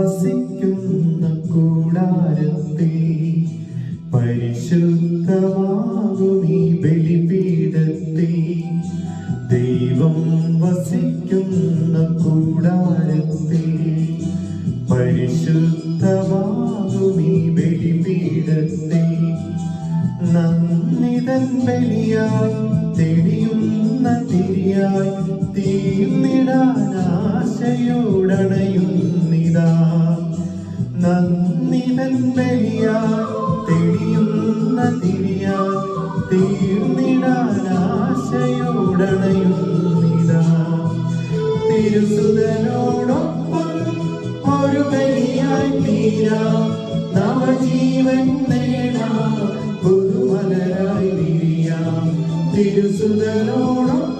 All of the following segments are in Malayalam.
വസിക്കുന്ന കൂടാരത്തിൽ പരിശുദ്ധമാകുമീ ബലിപീഠത്തിൽ ദൈവം വസിക്കുന്ന കൂടാരത്തിൽ പരിശുദ്ധമാകുമീ ബലിപീഠത്തിൽ നന്ദിതൻ ബലിയായി തെളിയുന്ന തിരിയായി തീർന്നിടാനാശയോടണയുന്നിതാ നന്ദിതൻ ബലിയായി തെളിയുന്ന തിരിയായി തീർന്നിടാനാശയോടണയുന്നിതാ തിരുസുതനോടൊപ്പം ഒരു ബലിയായി തീരാ നവജീവൻ നേടാം പുതുമലരായി വിരിയാം. തിരുസുതനോടൊപ്പം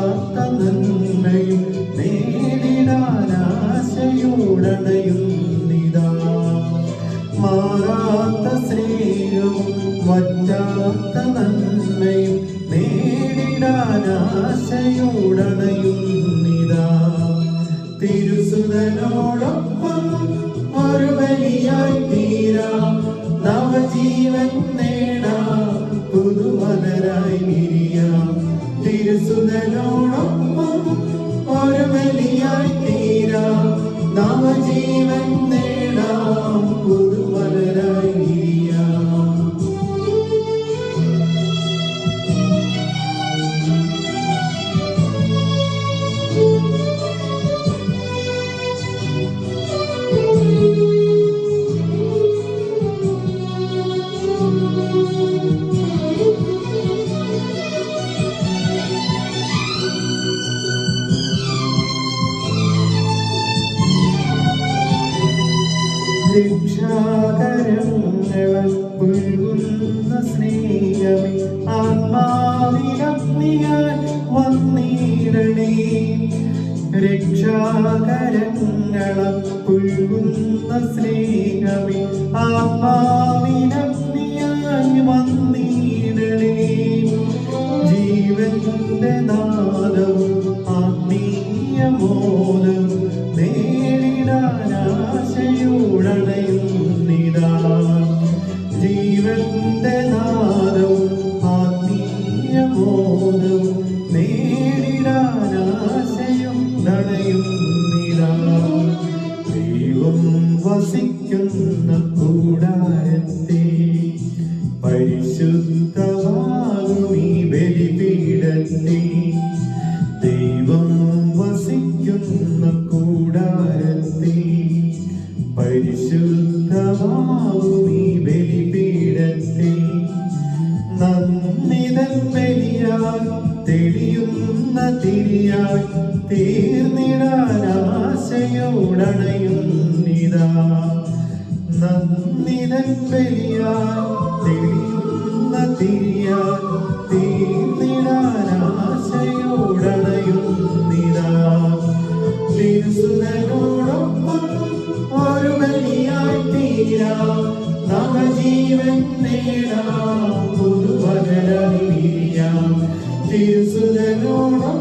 സ്നേഹവും വറ്റാത്ത നന്മയും നേടിടാനാശയോടണയുന്നിതാ തിരുസുതനോടൊപ്പം ഒരു തീരാം. നവജീവൻ നേടാം. പുതുമലരായി വിരിയാം തിരുസുതനോടൊപ്പം ഒരു തീരാം. രക്ഷാകരങ്ങളെ പുൽകുന്ന സ്നേഹമേ ആത്മാവിലഗ്നിയാൽ വന്നിടണേ. രക്ഷാകരങ്ങളെ പുൽകുന്ന സ്നേഹമേ ആത്മാവിലഗ്നിയാൽ വന്നിടണേ. ജീവന്റെ നാദവും പരിശുദ്ധമാകുമീ ബലിപീഠത്തെ നന്ദിതൻ ബലിയാൽ തെളിയുന്ന തിരിയാൽ തീർന്നിടാനാശയോടണയുന്നിതാ നന്ദിതൻ ബലിയാൽ തെളിയുന്ന തിരിയാൽ നവജീവൻ നേടാം പുതുവകരവിരിയാം തിരുസുതനോടം